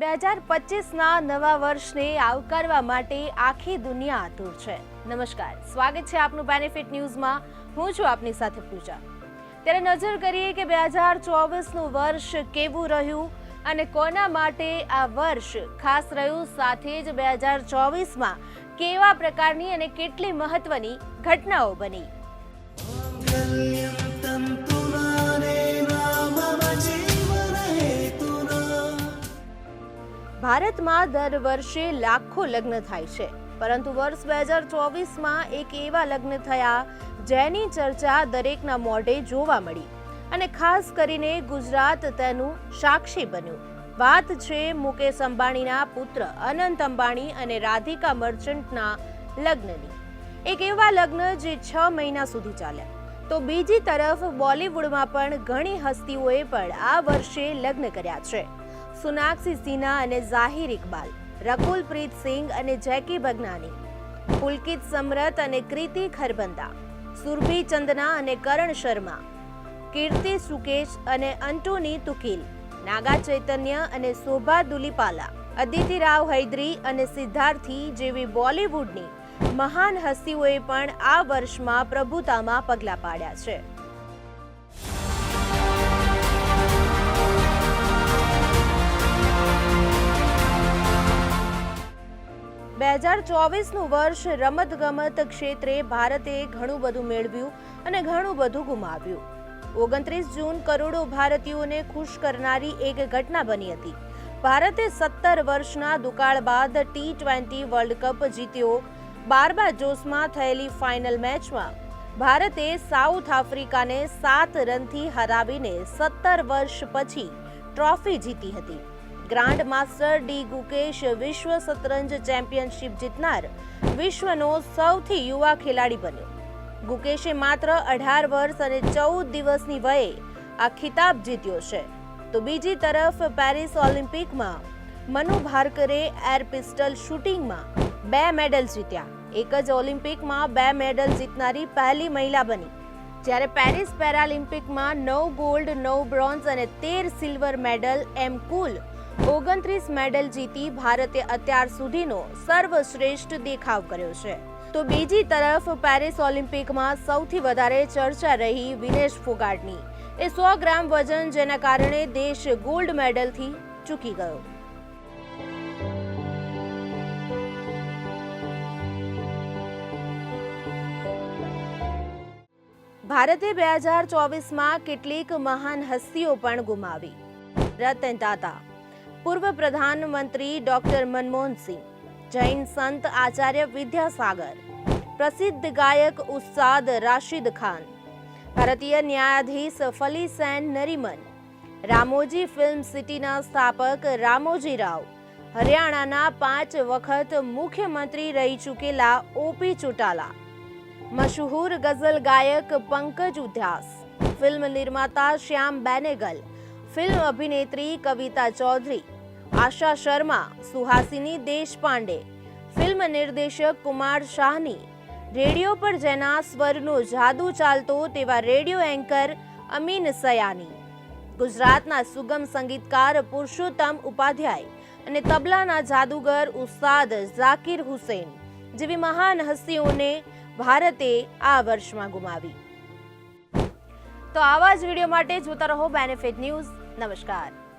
બે હજાર પચીસના નવા વર્ષને આવકારવા માટે આખી દુનિયા આતુર છે. નમસ્કાર, સ્વાગત છે આપનું બેનિફિટ ન્યૂઝમાં હું છું આપની સાથે પૂજા. ત્યારે નજર કરીએ કે બે હજાર ચોવીસનું વર્ષ કેવું રહ્યું અને કોના માટે આ વર્ષ ખાસ રહ્યું, સાથે જ બે હજાર ચોવીસમાં કેવા પ્રકારની અને કેટલી મહત્વની ઘટનાઓ બની? ભારતમાં દર વર્ષે લાખો લગ્ન થાય છે. પરંતુ વર્ષ બે હજાર ચોવીસમાં એક એવા લગ્ન થયા જેની ચર્ચા દરેકના મોઢે જોવા મળી. અને ખાસ કરીને ગુજરાત તેનું સાક્ષી બન્યું. વાત છે મુકેશ અંબાણીના પુત્ર અનંત અંબાણી અને રાધિકા મર્ચન્ટના લગ્નની. એક એવા લગ્ન જે છ મહિના સુધી ચાલ્યા. તો બીજી તરફ બોલિવૂડમાં પણ ઘણી હસ્તીઓએ પણ આ વર્ષે લગ્ન કર્યા છે. સોનાક્ષી સિન્હા અને ઝાહિર ઇકબાલ રકુલ પ્રીત સિંઘ અને જેકી ભગનાની, પુલકિત સમરત અને કૃતિ ખરબંદા, સુરભી ચંદના અને કરણ શર્મા, કીર્તિ સુકેશ અને અંટોની તુકીલ, નાગા ચૈતન્ય અને શોભા દુલીપાલા, અદિતિ રાવ હૈદરી અને સિદ્ધાર્થી જેવી બોલિવૂડની મહાન હસ્તીઓએ પણ આ વર્ષમાં પ્રભુતામાં પગલાં પાડ્યા છે. બે હજાર ચોવીસનું વર્ષ રમતગમત ક્ષેત્રે ભારતે ઘણું બધું મેળવ્યું અને ઘણું બધું ગુમાવ્યું. ઓગણત્રીસ જૂન કરોડો ભારતીયોને ખુશ કરનારી એક ઘટના બની હતી. ભારતે સત્તર વર્ષના દુકાળ બાદ ટી ટ્વેન્ટી વર્લ્ડ કપ જીત્યો. બારબા જોશમાં થયેલી ફાઇનલ મેચમાં ભારતે સાઉથ આફ્રિકાને સાત રનથી હરાવીને સત્તર વર્ષ પછી ટ્રોફી જીતી હતી. ગ્રાન્ડ માસ્ટર ડી ગુકેશ વિશ્વ શતરંજ ચેમ્પિયનશિપ જીતનાર વિશ્વનો સૌથી યુવા ખેલાડી બન્યો. ગુકેશે માત્ર અઢાર વર્ષ અને ચૌદ દિવસની વયે આ ખિતાબ જીત્યો છે. તો બીજી તરફ પેરિસ ઓલિમ્પિકમાં મનુ ભાર્કરે એર પિસ્ટલ શૂટિંગમાં બે મેડલ જીત્યા. એક જ ઓલિમ્પિકમાં બે મેડલ જીતનારી પહેલી મહિલા બની. જ્યારે પેરિસ પેરાલિમ્પિકમાં નવ ગોલ્ડ, નવ બ્રોન્ઝ અને તેર સિલ્વર મેડલ એમ કુલ ઓગણત્રીસ મેડલ જીતી ભારતે અત્યાર સુધીનો સર્વશ્રેષ્ઠ દેખાવ કર્યો છે. તો બીજી તરફ પેરિસ ઓલિમ્પિકમાં સૌથી વધારે ચર્ચા રહી વિનેશ ફોગાટની. એ સો ગ્રામ વજન જેના કારણે દેશ ગોલ્ડ મેડલથી ચૂકી ગયો. ભારતે બે હજાર ચોવીસમાં કેટલીક મહાન હસ્તીઓ પણ ગુમાવી. રતન તાતા પૂર્વ પ્રધાનમંત્રી ડોક્ટર મનમોહન સિંહ, જૈન સંત આચાર્ય વિદ્યાસાગર, પ્રસિદ્ધ ગાયક ઉસ્તાદ રાશિદ ખાન, ભારતીય ન્યાયાધીશ ફલી સેન નરીમન, રામોજી ફિલ્મ સિટીના સ્થાપક રામોજી રાવ, હરિયાણાના પાંચ વખત મુખ્યમંત્રી રહી ચૂકેલા ઓપી ચુટાલા, મશહૂર ગઝલ ગાયક પંકજ ઉધ્યાસ, ફિલ્મ નિર્માતા શ્યામ બેનેગલ ફિલ્મ અભિનેત્રી કવિતા ચૌધરી, આશા શર્મા, સુહાસિની દેશપાંડે, ફિલ્મ નિર્દેશક કુમાર શાહની, રેડિયો પર જેના સ્વરનો જાદુ ચાલતો તેવા રેડિયો એન્કર અમીન સયાની. ગુજરાતના સુગમ સંગીતકાર પુરુષોત્તમ ઉપાધ્યાય અને તબલાના જાદુગર ઉસ્તાદ ઝાકિર હુસેન જેવી મહાન હસ્તીઓને ભારતે આ વર્ષમાં ગુમાવી. તો આવા જ વીડિયો માટે જોતા રહો બેનિફિટ ન્યૂઝ નમસ્કાર.